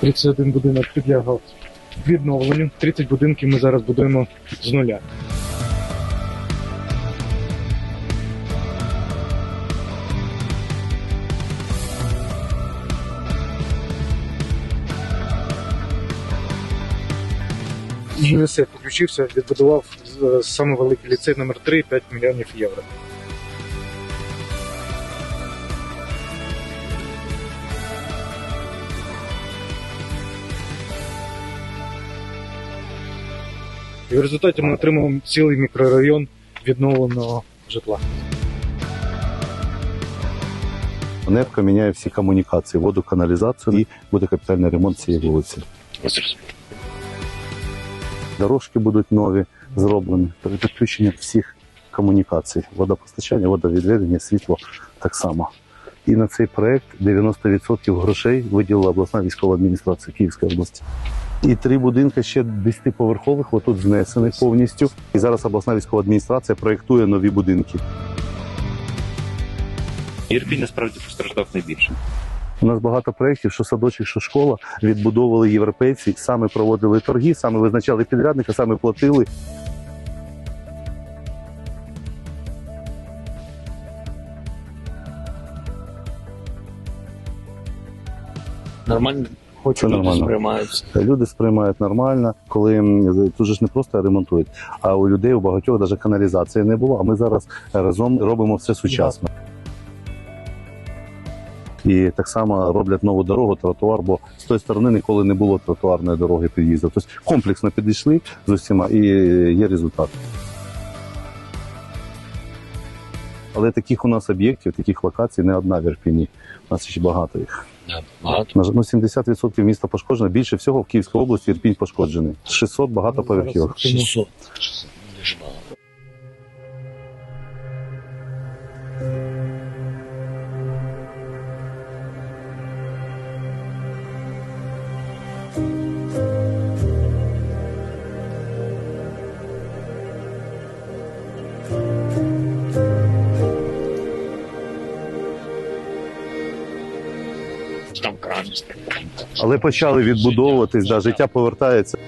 31 будинок підлягав відновленню. 30 будинків ми зараз будуємо з нуля. ЮНІСЕФ підключився, відбудував е, саме великий ліцей номер 3 5 мільйонів євро. І в результаті ми отримуємо цілий мікрорайон відновленого житла. НЕПКО міняє всі комунікації, воду, каналізацію і буде капітальний ремонт цієї вулиці. Дорожки будуть нові зроблені, підключення всіх комунікацій, водопостачання, водовідведення, світло так само. І на цей проект 90% грошей виділила обласна військова адміністрація Київської області. І три будинки ще 10-поверхових, отут знесені повністю. І зараз обласна військова адміністрація проєктує нові будинки. Ірпінь насправді постраждав найбільше. У нас багато проєктів, що садочок, що школа відбудовували європейці, саме проводили торги, саме визначали підрядника, саме платили. Нормально Хочу люди нормально. сприймаються. Люди сприймають нормально, коли тут же ж не просто ремонтують, а у людей у багатьох навіть каналізації не було. А ми зараз разом робимо все сучасно. І так само роблять нову дорогу, тротуар, бо з тої сторони ніколи не було тротуарної дороги під'їзду. Тобто комплексно підійшли з усіма і є результат. Але таких у нас об'єктів, таких локацій не одна в Ірпіні. У нас ще багато їх. Багато. Ну, 70% міста пошкоджено. Більше всього в Київській області Ірпінь пошкоджений. 600 багатоповерхівок. 600. Дуже багато. Там крани. Але почали відбудовуватись, да, життя повертається.